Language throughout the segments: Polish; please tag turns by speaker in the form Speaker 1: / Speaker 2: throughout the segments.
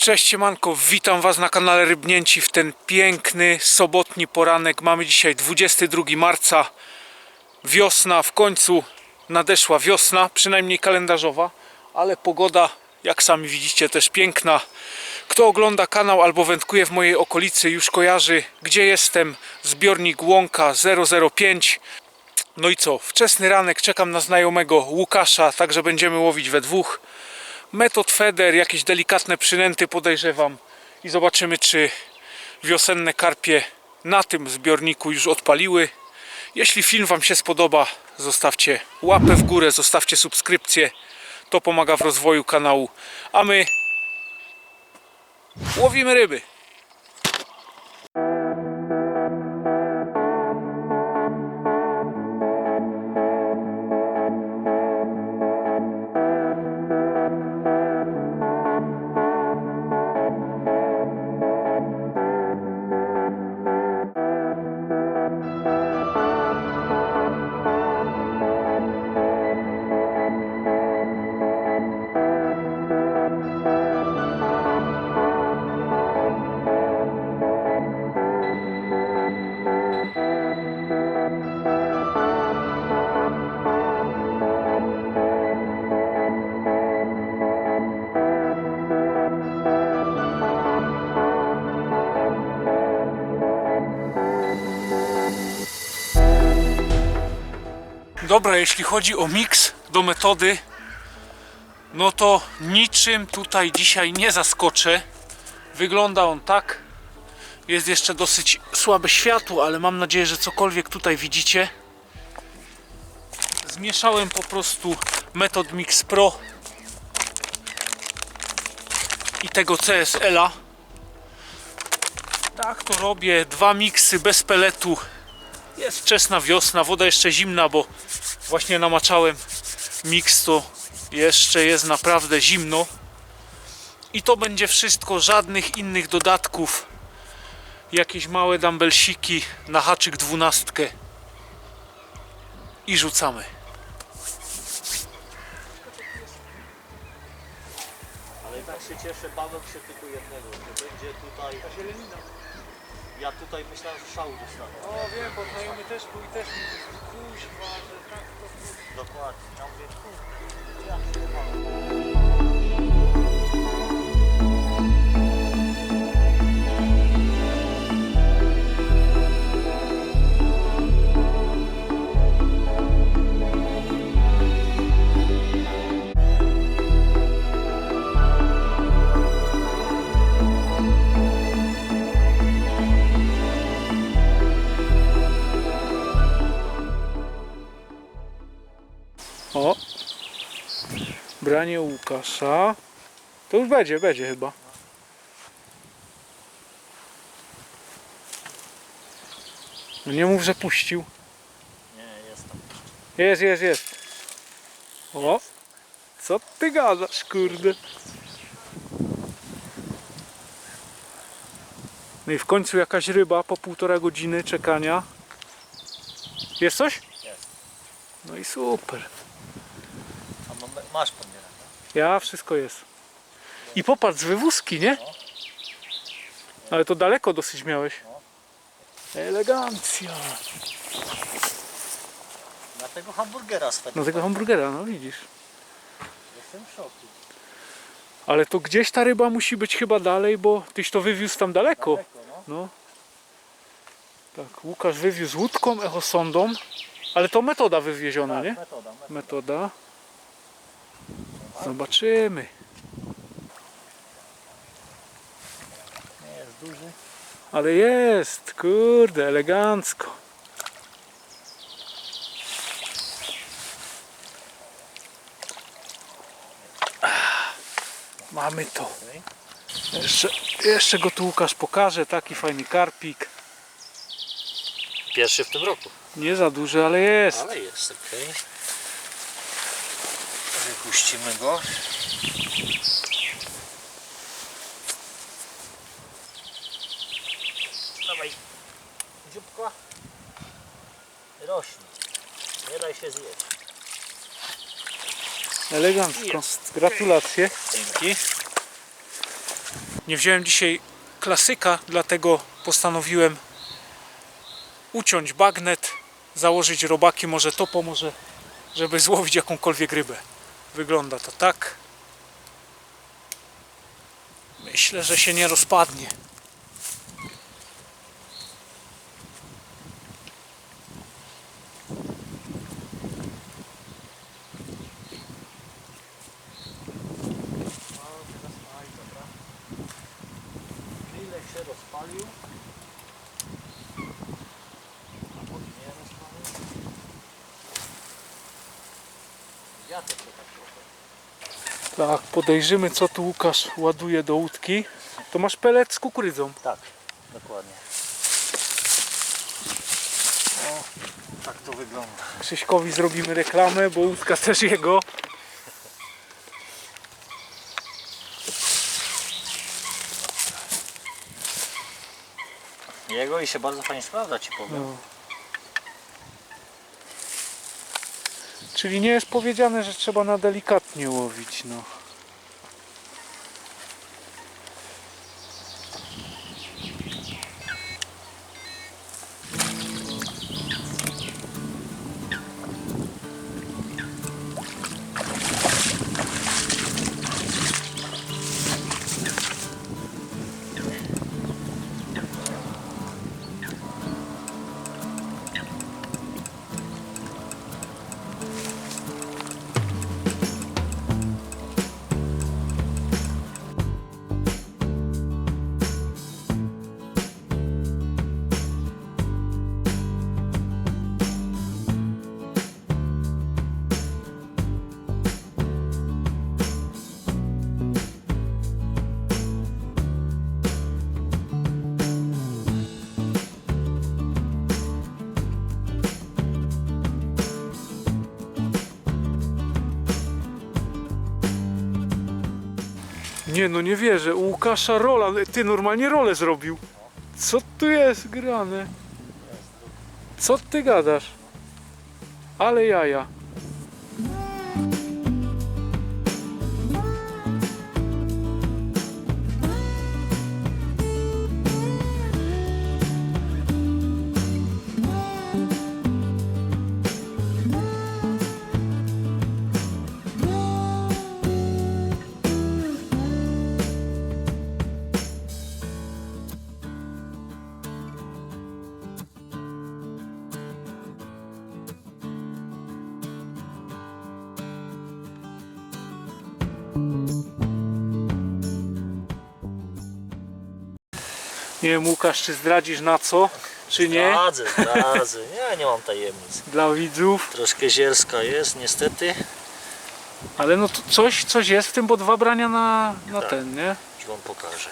Speaker 1: Cześć Siemanko, witam Was na kanale Rybnięci w ten piękny sobotni poranek. Mamy dzisiaj 22 marca. Wiosna, w końcu nadeszła wiosna, przynajmniej kalendarzowa, ale pogoda, jak sami widzicie, też piękna. Kto ogląda kanał albo wędkuje w mojej okolicy, już kojarzy, gdzie jestem. Zbiornik Łąka 005. No i co, wczesny ranek, czekam na znajomego Łukasza, także będziemy łowić we dwóch metod feder, jakieś delikatne przynęty podejrzewam i zobaczymy czy wiosenne karpie na tym zbiorniku już odpaliły. Jeśli film Wam się spodoba, zostawcie łapę w górę, zostawcie subskrypcję. To pomaga w rozwoju kanału. A my łowimy ryby. Dobra, jeśli chodzi o miks do metody, no to niczym tutaj dzisiaj nie zaskoczę. Wygląda on tak. Jest jeszcze dosyć słabe światło, ale mam nadzieję, że cokolwiek tutaj widzicie. Zmieszałem po prostu metod Mix Pro i tego CSL-a. Tak to robię. Dwa miksy bez peletu jest wczesna wiosna, woda jeszcze zimna, bo właśnie namaczałem miks, to jeszcze jest naprawdę zimno. I to będzie wszystko, żadnych innych dodatków. Jakieś małe dumbbellsiki na haczyk dwunastkę. I rzucamy.
Speaker 2: Ale tak się cieszę, bałem się tylko jednego, że będzie tutaj... Ja tutaj myślałem, że szału dostanę.
Speaker 1: O wiem, bo znajomy też był i też mi kuźwa, że tak to...
Speaker 2: Dokładnie. Ja mówię, kurde, ja się
Speaker 1: O! Branie Łukasza. To już będzie, będzie chyba. No nie mów, że puścił.
Speaker 2: Nie, jest tam.
Speaker 1: Jest, jest, jest. O! Co ty gadasz, kurde? No i w końcu jakaś ryba po półtora godziny czekania. Jest coś?
Speaker 2: Jest.
Speaker 1: No i super.
Speaker 2: A masz podbierane.
Speaker 1: Ja, wszystko jest. I popatrz, z wywózki, nie? Ale to daleko dosyć miałeś. Elegancja.
Speaker 2: Na tego hamburgera swego.
Speaker 1: No tego hamburgera, no widzisz.
Speaker 2: Jestem w szoku.
Speaker 1: Ale to gdzieś ta ryba musi być chyba dalej, bo tyś to wywiózł tam daleko.
Speaker 2: Daleko, no.
Speaker 1: No. Tak, Łukasz wywiózł łódką, echosondą. Ale to metoda wywieziona,
Speaker 2: Tak,
Speaker 1: nie?
Speaker 2: metoda, metoda.
Speaker 1: Metoda. Zobaczymy.
Speaker 2: Nie jest duży.
Speaker 1: Ale jest, kurde, elegancko. Ah, Mamy to. Jeszcze, jeszcze go tu Łukasz pokaże, taki fajny karpik.
Speaker 2: Pierwszy w tym roku.
Speaker 1: Nie za duży, ale jest.
Speaker 2: Ale jest, okej. Wypuścimy go. Dawaj. Dzióbka. Rośnie. Nie daj się zjeść.
Speaker 1: Elegancko.
Speaker 2: Jest.
Speaker 1: Gratulacje.
Speaker 2: Dzięki.
Speaker 1: Nie wziąłem dzisiaj klasyka, dlatego postanowiłem uciąć bagnet, założyć robaki, może to pomoże, żeby złowić jakąkolwiek rybę. Wygląda to tak. Myślę, że się nie rozpadnie.
Speaker 2: Wiatr to tak trochę.
Speaker 1: Tak, podejrzymy co tu Łukasz ładuje do łódki. To masz pelet z kukurydzą.
Speaker 2: Tak, dokładnie. O, tak to wygląda.
Speaker 1: Krzyśkowi zrobimy reklamę, bo łódka też jego.
Speaker 2: Jego i się bardzo fajnie sprawdza, ci powiem.
Speaker 1: No. Czyli nie jest powiedziane, że trzeba na delikatnie łowić, no. Nie no, nie wierzę. U Łukasza rola. Ty normalnie rolę zrobił. Co tu jest grane? Co ty gadasz? Ale jaja. Nie wiem, Łukasz, czy zdradzisz na co, czy nie?
Speaker 2: Zdradzę, zdradzę. Nie, nie mam tajemnic.
Speaker 1: Dla widzów.
Speaker 2: Troszkę zielska jest, niestety.
Speaker 1: Ale no to coś, coś jest w tym, bo dwa brania na, na
Speaker 2: Tak.
Speaker 1: ten, nie?
Speaker 2: Ci wam pokażę.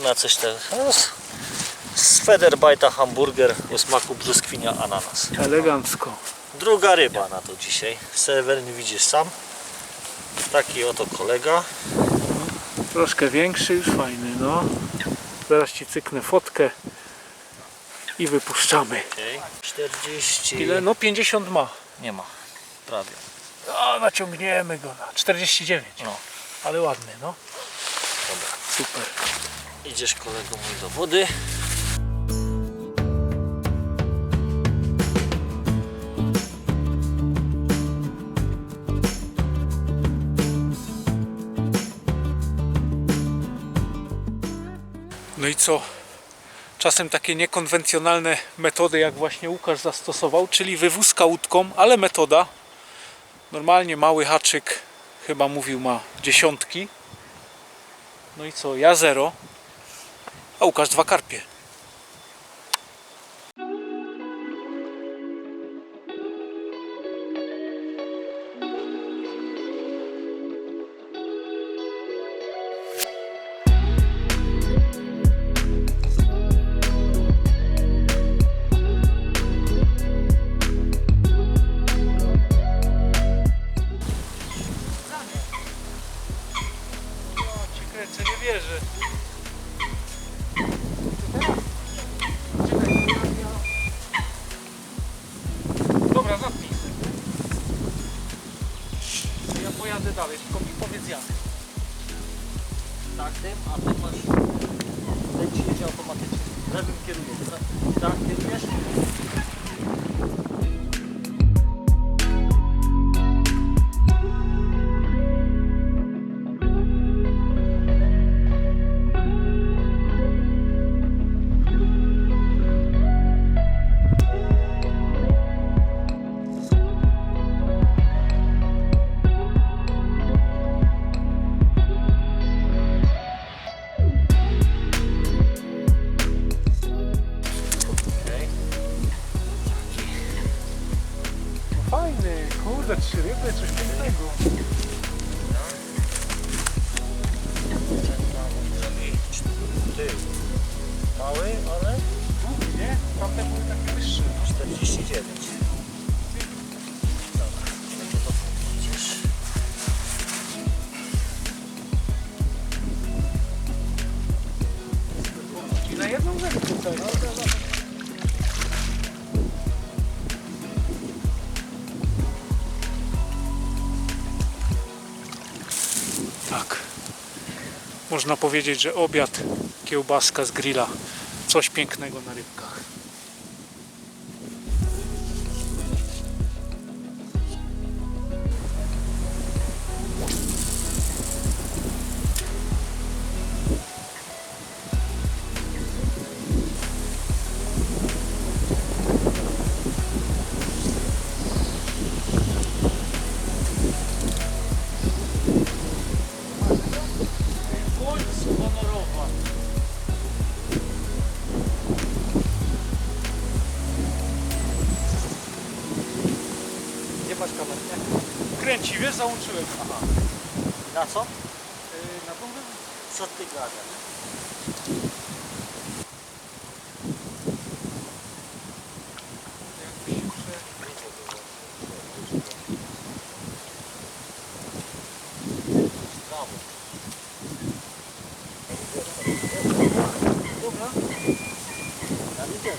Speaker 2: Na coś tak. No, z- z Federbajta hamburger o smaku brzoskwinia ananas.
Speaker 1: Elegancko.
Speaker 2: Druga ryba na to dzisiaj. Severn widzisz sam. Taki oto kolega.
Speaker 1: Troszkę większy, już fajny, no. Zaraz ci cyknę fotkę i wypuszczamy.
Speaker 2: Okay. 40.
Speaker 1: Ile? No 50 ma.
Speaker 2: Nie ma. Prawie.
Speaker 1: A, naciągniemy go na 49.
Speaker 2: No.
Speaker 1: Ale ładny, no.
Speaker 2: Dobra.
Speaker 1: Super.
Speaker 2: Idziesz kolego mój do wody.
Speaker 1: No i co? Czasem takie niekonwencjonalne metody, jak właśnie Łukasz zastosował, czyli wywózka łódką, ale metoda. Normalnie mały haczyk, chyba mówił, ma dziesiątki. No i co? Ja zero, a Łukasz dwa karpie. Pojadę dalej, tylko mi powiedz jak.
Speaker 2: tak tym, a ty masz... Ten ci jedzie automatycznie. Lewym kieruje. Tra- Tak kierujesz?
Speaker 1: Tamte były takie wyższe.
Speaker 2: 49. Dobra, będzie to widzisz.
Speaker 1: I na jedną rzecz tutaj. No, to, to. Tak. Można powiedzieć, że obiad, kiełbaska z grilla. Coś pięknego na rybkach. Kręci, wiesz, załączyłem.
Speaker 2: Aha. Na co?
Speaker 1: Yy, na rybę.
Speaker 2: Co ty gadasz?
Speaker 1: Dobra.
Speaker 2: Ja widzę.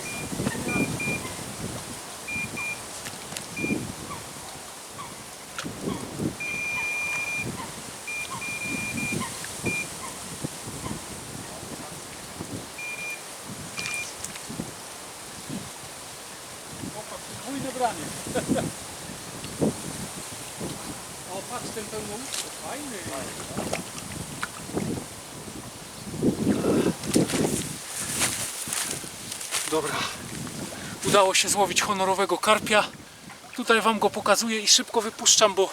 Speaker 1: Opa, podwójne branie. O, patrz ten pełnołuczny, fajny. Dobra. Udało się złowić honorowego karpia. Tutaj Wam go pokazuję i szybko wypuszczam, bo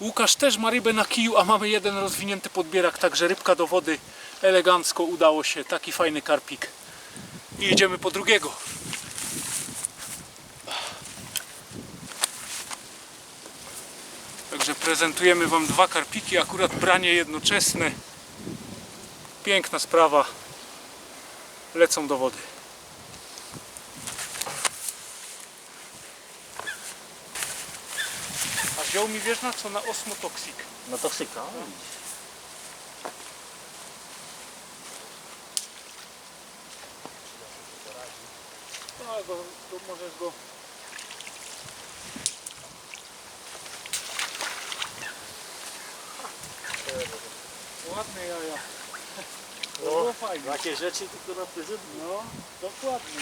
Speaker 1: Łukasz też ma rybę na kiju, a mamy jeden rozwinięty podbierak, także rybka do wody elegancko udało się. Taki fajny karpik. I jedziemy po drugiego. Także prezentujemy Wam dwa karpiki, akurat branie jednoczesne. Piękna sprawa. Lecą do wody. Wziął mi wiesz na co? Na osmotoksik.
Speaker 2: No to syka.
Speaker 1: No, go, go, możesz go... Ładne jaja.
Speaker 2: No,
Speaker 1: Było fajnie.
Speaker 2: Takie rzeczy tylko na prezent.
Speaker 1: No, dokładnie.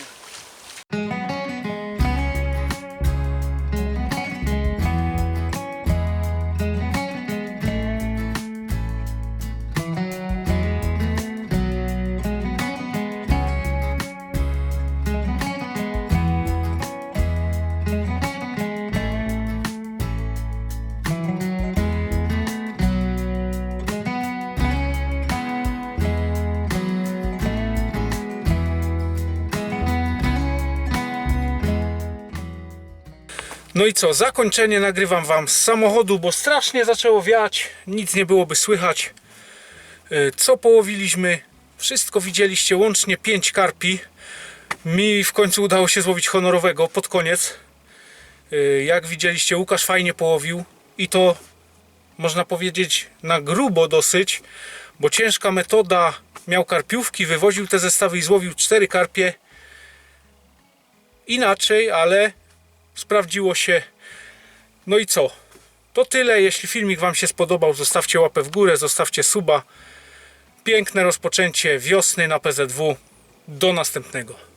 Speaker 1: No i co, zakończenie nagrywam Wam z samochodu, bo strasznie zaczęło wiać, nic nie byłoby słychać. Y, Co połowiliśmy? Wszystko widzieliście, łącznie 5 karpi. Mi w końcu udało się złowić honorowego pod koniec. Y, Jak widzieliście, Łukasz fajnie połowił i to można powiedzieć na grubo dosyć, bo ciężka metoda. Miał karpiówki, wywoził te zestawy i złowił 4 karpie. Inaczej, ale sprawdziło się. No i co? To tyle. Jeśli filmik Wam się spodobał, zostawcie łapę w górę, zostawcie suba. piękne rozpoczęcie wiosny na PZW. Do następnego.